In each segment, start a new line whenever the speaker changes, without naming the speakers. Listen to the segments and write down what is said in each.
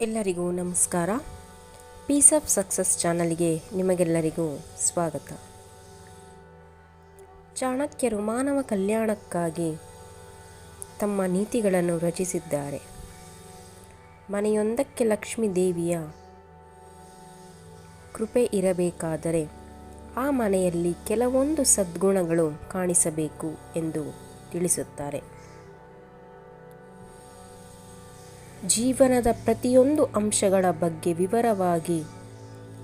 ಎಲ್ಲರಿಗೂ ನಮಸ್ಕಾರ. Piece of success ಚಾನಲ್ಗೆ ನಿಮಗೆಲ್ಲರಿಗೂ ಸ್ವಾಗತ. ಚಾಣಕ್ಯರು ಮಾನವ ಕಲ್ಯಾಣಕ್ಕಾಗಿ ತಮ್ಮ ನೀತಿಗಳನ್ನು ರಚಿಸಿದ್ದಾರೆ. ಮನೆಯೊಂದಕ್ಕೆ ಲಕ್ಷ್ಮೀ ದೇವಿಯ ಕೃಪೆ ಇರಬೇಕಾದರೆ ಆ ಮನೆಯಲ್ಲಿ ಕೆಲವೊಂದು ಸದ್ಗುಣಗಳು ಕಾಣಿಸಬೇಕು ಎಂದು ತಿಳಿಸುತ್ತಾರೆ. ಜೀವನದ ಪ್ರತಿಯೊಂದು ಅಂಶಗಳ ಬಗ್ಗೆ ವಿವರವಾಗಿ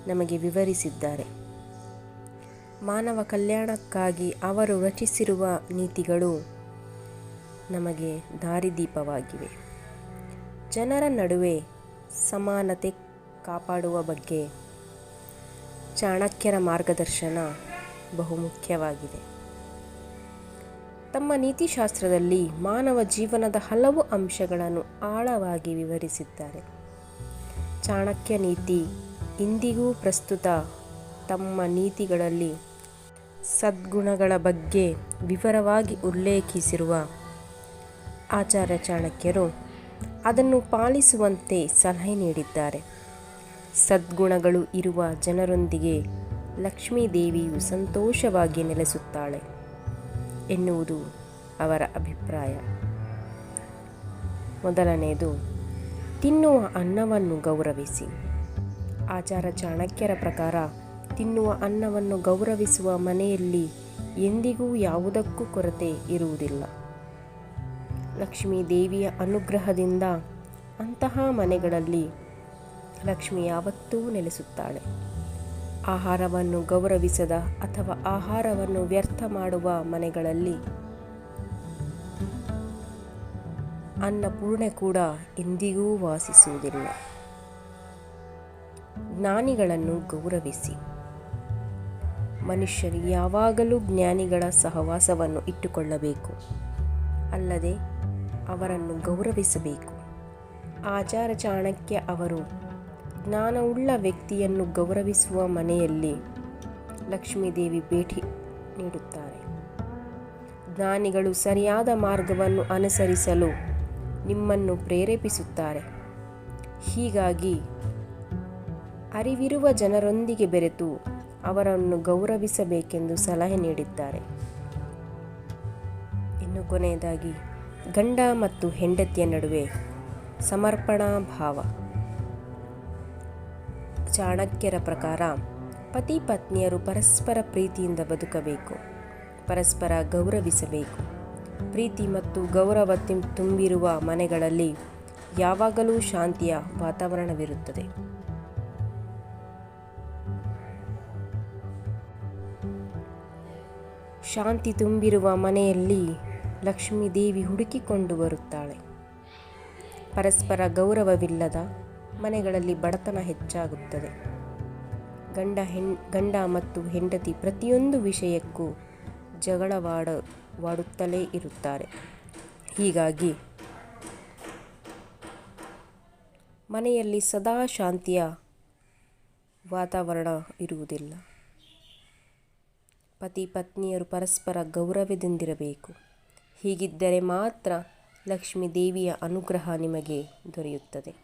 ನಮಗೆ ವಿವರಿಸಿದ್ದಾರೆ. ಮಾನವ ಕಲ್ಯಾಣಕ್ಕಾಗಿ ಅವರು ರಚಿಸಿರುವ ನೀತಿಗಳು ನಮಗೆ ದಾರಿದೀಪವಾಗಿವೆ. ಜನರ ನಡುವೆ ಸಮಾನತೆ ಕಾಪಾಡುವ ಬಗ್ಗೆ ಚಾಣಕ್ಯರ ಮಾರ್ಗದರ್ಶನ ಬಹುಮುಖ್ಯವಾಗಿದೆ. ತಮ್ಮ ನೀತಿಶಾಸ್ತ್ರದಲ್ಲಿ ಮಾನವ ಜೀವನದ ಹಲವು ಅಂಶಗಳನ್ನು ಆಳವಾಗಿ ವಿವರಿಸಿದ್ದಾರೆ. ಚಾಣಕ್ಯ ನೀತಿ ಇಂದಿಗೂ ಪ್ರಸ್ತುತ ತಮ್ಮ ನೀತಿಗಳಲ್ಲಿ ಸದ್ಗುಣಗಳ ಬಗ್ಗೆ ವಿವರವಾಗಿ ಉಲ್ಲೇಖಿಸಿರುವ ಆಚಾರ್ಯ ಚಾಣಕ್ಯರು ಅದನ್ನು ಪಾಲಿಸುವಂತೆ ಸಲಹೆ ನೀಡಿದ್ದಾರೆ. ಸದ್ಗುಣಗಳು ಇರುವ ಜನರೊಂದಿಗೆ ಲಕ್ಷ್ಮೀ ದೇವಿಯು ಸಂತೋಷವಾಗಿ ನೆಲೆಸುತ್ತಾಳೆ. ಎನ್ನುವುದು ಅವರ ಅಭಿಪ್ರಾಯ. ಮೊದಲನೆಯದು, ತಿನ್ನುವ ಅನ್ನವನ್ನು ಗೌರವಿಸಿ. ಆಚಾರ ಚಾಣಕ್ಯರ ಪ್ರಕಾರ, ತಿನ್ನುವ ಅನ್ನವನ್ನು ಗೌರವಿಸುವ ಮನೆಯಲ್ಲಿ ಎಂದಿಗೂ ಯಾವುದಕ್ಕೂ ಕೊರತೆ ಇರುವುದಿಲ್ಲ. ಲಕ್ಷ್ಮೀ ದೇವಿಯ ಅನುಗ್ರಹದಿಂದ ಅಂತಹ ಮನೆಗಳಲ್ಲಿ ಲಕ್ಷ್ಮಿ ಯಾವತ್ತೂ ನೆಲೆಸುತ್ತಾಳೆ. ಆಹಾರವನ್ನು ಗೌರವಿಸದ ಅಥವಾ ಆಹಾರವನ್ನು ವ್ಯರ್ಥ ಮಾಡುವ ಮನೆಗಳಲ್ಲಿ ಅನ್ನಪೂರ್ಣೆ ಕೂಡ ಎಂದಿಗೂ ವಾಸಿಸುವುದಿಲ್ಲ. ಜ್ಞಾನಿಗಳನ್ನು ಗೌರವಿಸಿ. ಮನುಷ್ಯರು ಯಾವಾಗಲೂ ಜ್ಞಾನಿಗಳ ಸಹವಾಸವನ್ನು ಇಟ್ಟುಕೊಳ್ಳಬೇಕು. ಅಲ್ಲದೆ ಅವರನ್ನು ಗೌರವಿಸಬೇಕು. ಆಚಾರ ಚಾಣಕ್ಯ ಅವರು ಜ್ಞಾನವುಳ್ಳ ವ್ಯಕ್ತಿಯನ್ನು ಗೌರವಿಸುವ ಮನೆಯಲ್ಲಿ ಲಕ್ಷ್ಮೀದೇವಿ ಭೇಟಿ ನೀಡುತ್ತಾರೆ. ಜ್ಞಾನಿಗಳು ಸರಿಯಾದ ಮಾರ್ಗವನ್ನು ಅನುಸರಿಸಲು ನಿಮ್ಮನ್ನು ಪ್ರೇರೇಪಿಸುತ್ತಾರೆ. ಹೀಗಾಗಿ ಅರಿವಿರುವ ಜನರೊಂದಿಗೆ ಬೆರೆತು ಅವರನ್ನು ಗೌರವಿಸಬೇಕೆಂದು ಸಲಹೆ ನೀಡಿದ್ದಾರೆ. ಇನ್ನು ಕೊನೆಯದಾಗಿ ಗಂಡ ಮತ್ತು ಹೆಂಡತಿಯ ನಡುವೆ ಸಮರ್ಪಣಾ ಭಾವ. ಚಾಣಕ್ಯರ ಪ್ರಕಾರ ಪತಿ ಪತ್ನಿಯರು ಪರಸ್ಪರ ಪ್ರೀತಿಯಿಂದ ಬದುಕಬೇಕು, ಪರಸ್ಪರ ಗೌರವಿಸಬೇಕು. ಪ್ರೀತಿ ಮತ್ತು ಗೌರವ ತುಂಬಿರುವ ಮನೆಗಳಲ್ಲಿ ಯಾವಾಗಲೂ ಶಾಂತಿಯ ವಾತಾವರಣವಿರುತ್ತದೆ. ಶಾಂತಿ ತುಂಬಿರುವ ಮನೆಯಲ್ಲಿ ಲಕ್ಷ್ಮೀ ದೇವಿ ಹುಡುಕಿಕೊಂಡು ಬರುತ್ತಾಳೆ. ಪರಸ್ಪರ ಗೌರವವಿಲ್ಲದ ಮನೆಗಳಲ್ಲಿ ಬಡತನ ಹೆಚ್ಚಾಗುತ್ತದೆ. ಗಂಡ ಹೆಣ್, ಗಂಡ ಮತ್ತು ಹೆಂಡತಿ ಪ್ರತಿಯೊಂದು ವಿಷಯಕ್ಕೂ ಜಗಳವಾಡವಾಡುತ್ತಲೇ ಇರುತ್ತಾರೆ. ಹೀಗಾಗಿ ಮನೆಯಲ್ಲಿ ಸದಾ ಶಾಂತಿಯ ವಾತಾವರಣ ಇರುವುದಿಲ್ಲ. ಪತಿ ಪತ್ನಿಯರು ಪರಸ್ಪರ ಗೌರವದಿಂದಿರಬೇಕು. ಹೀಗಿದ್ದರೆ ಮಾತ್ರ ಲಕ್ಷ್ಮೀ ದೇವಿಯ ಅನುಗ್ರಹ ನಿಮಗೆ ದೊರೆಯುತ್ತದೆ.